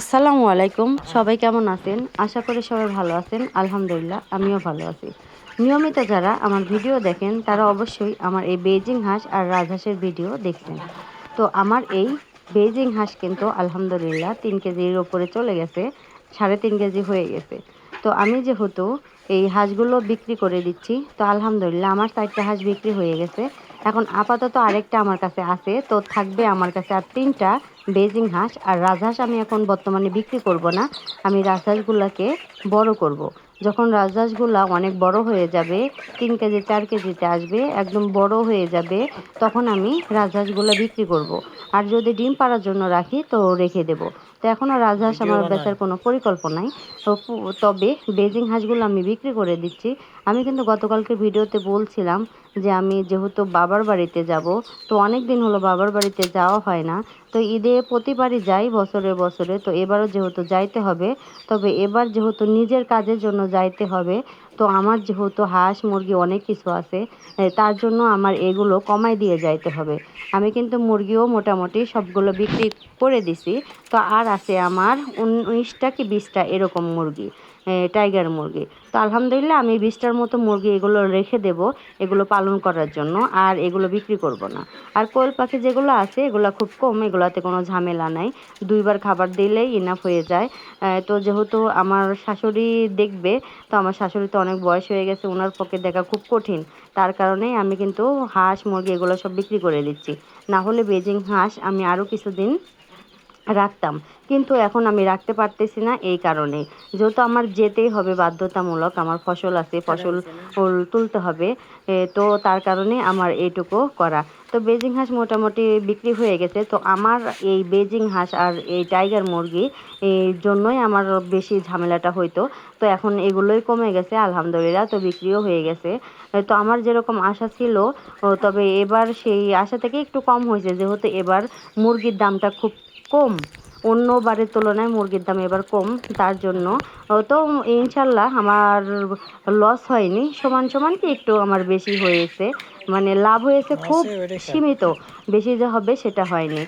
আসসালামু আলাইকুম। সবাই কেমন আছেন? আশা করি সবাই ভালো আছেন। আলহামদুলিল্লাহ, আমিও ভালো আছি। নিয়মিত যারা আমার ভিডিও দেখেন, তারা অবশ্যই আমার এই বেজিং হাঁস আর রাজহাঁসের ভিডিও দেখছেন। তো আমার এই বেজিং হাঁস কিন্তু আলহামদুলিল্লাহ তিন কেজির ওপরে চলে গেছে, সাড়ে তিন কেজি হয়ে গেছে। তো আমি যেহেতু এই হাঁসগুলো বিক্রি করে দিচ্ছি, তো আলহামদুলিল্লাহ আমার চারটা হাঁস বিক্রি হয়ে গেছে। এখন আপাতত আরেকটা আমার কাছে আছে, তো থাকবে আমার কাছে আর তিনটা, বেজিং হাঁস আর রাজহাঁস আমি এখন বর্তমানে বিক্রি করব না, আমি রাজহাঁসগুলোকে বড় করব। যখন রাজহাঁসগুলা অনেক বড় হয়ে যাবে, তিন কেজি, চার কেজিতে আসবে, একদম বড় হয়ে যাবে, তখন আমি রাজহাঁসগুলো বিক্রি করব। আর যদি ডিম পাড়ার জন্য রাখি তো রেখে দেব তো এখনও রাজহাঁস আমার বেচার কোনো পরিকল্পনাই তবে বেজিং হাঁসগুলো আমি বিক্রি করে দিচ্ছি। আমি কিন্তু গতকালকে ভিডিওতে বলছিলাম যে আমি যেহেতু বাবার বাড়িতে যাব তো অনেক দিন হলো বাবার বাড়িতে যাওয়া হয় না। তো ঈদে প্রতিবারই যাই বছরে বছরে তো এবারও যেহেতু যাইতে হবে তবে এবার যেহেতু নিজের কাজের জন্য যাইতে হবে তো আমার যেহেতু হাঁস মুরগি অনেক কিছু আছে তার জন্য আমার এগুলো কমাই দিয়ে যাইতে হবে। আমি কিন্তু মুরগিও মোটামুটি সবগুলো বিক্রি করে দিছি। তো আর আছে আমার। উনিশটা কি বিশটা? এরকম মুরগি টাইগার মুরগি। তো আলহামদুলিল্লাহ আমি বিশটার মতো মুরগি এগুলো রেখে দেব, এগুলো পালন করার জন্য, আর এগুলো বিক্রি করব না। আর কোয়েল পাখি যেগুলো আছে, এগুলো খুব কম, এগুলোতে কোনো ঝামেলা নাই। দুইবার খাবার দিলেই ইনাফ হয়ে যায়। তো যেহেতু আমার শাশুড়ি দেখবে, তো আমার শাশুড়ি তো অনেক বয়স হয়ে গেছে ওনার পক্ষে দেখা খুব কঠিন। তার কারণেই আমি কিন্তু হাঁস মুরগি এগুলো সব বিক্রি করে দিচ্ছি। না হলে বেজিং হাঁস আমি আরও কিছুদিন রাখতাম। কিন্তু এখন আমি রাখতে পারতেছি না এই কারণে। যেহেতু আমার যেতেই হবে বাধ্যতামূলক আমার ফসল আছে ফসল তুলতে হবে তো তার কারণে আমার এইটুকু করা। তো বেজিং হাঁস মোটামুটি বিক্রি হয়ে গেছে। তো আমার এই বেজিং হাঁস আর এই টাইগার মুরগি এই জন্যই আমার বেশি ঝামেলাটা হইতো। তো এখন এগুলোই কমে গেছে আলহামদুলিল্লাহ তো বিক্রিও হয়ে গেছে। তো আমার যেরকম আশা ছিল তবে এবার সেই আশা থেকে একটু কম হয়েছে। যেহেতু এবার মুরগির দামটা খুব কম অন্য বারের তুলনায় মুরগির দাম এবার কম তার জন্য। তো ইনশাল্লাহ আমার লস হয়নি সমান সমান কি একটু আমার বেশি হয়েছে। মানে লাভ হয়েছে খুব সীমিত বেশি যে হবে সেটা হয়নি।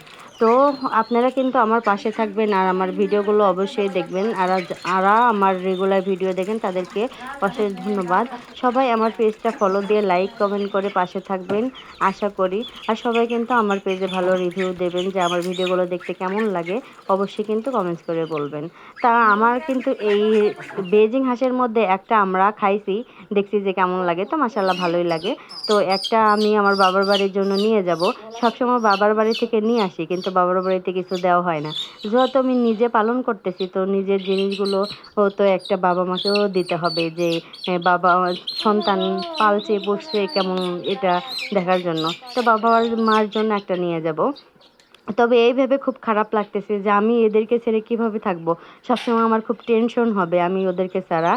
তো আপনারা কিন্তু আমার পাশে থাকবেন আর আমার ভিডিওগুলো অবশ্যই দেখবেন। আর যারা আমার রেগুলার ভিডিও দেখেন, তাদেরকে অশেষ ধন্যবাদ। সবাই আমার পেজটা ফলো দিয়ে লাইক কমেন্ট করে পাশে থাকবেন, আশা করি। আর সবাই কিন্তু আমার পেজে ভালো রিভিউ দেবেন যে আমার ভিডিওগুলো দেখতে কেমন লাগে, অবশ্যই কিন্তু কমেন্টস করে বলবেন। তা আমার কিন্তু এই বেজিং হাঁসের মধ্যে একটা আমরা খাইছি, দেখছি যে কেমন লাগে। তো মাসাল্লাহ ভালোই লাগে। তো একটা আমি আমার বাবার বাড়ির জন্য নিয়ে যাব। সবসময় বাবার বাড়ি থেকে নিয়ে আসি, কিন্তু বাবার বাড়িতে কিছু দেওয়া হয় না। যেহেতু আমি নিজে পালন করতেছি, তো নিজের জিনিসগুলো তো একটা বাবা মাকেও দিতে হবে যে বাবা সন্তান পালছে, বসছে কেমন এটা দেখার জন্য। তো বাবা মার জন্য একটা নিয়ে যাব। তবে এই ভেবে খুব খারাপ লাগতেছে যে, আমি এদেরকে ছেড়ে কীভাবে থাকব? সবসময় আমার খুব টেনশন হবে, আমি ওদেরকে ছাড়া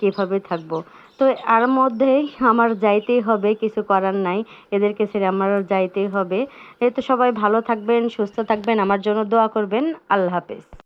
কীভাবে থাকব? তো আর মধ্যেই আমার যাইতেই হবে, কিছু করার নাই। এদেরকে ছেড়ে আমার যাইতেই হবে। এ তো সবাই ভালো থাকবেন, সুস্থ থাকবেন, আমার জন্য দোয়া করবেন। আল্লাহ হাফেজ।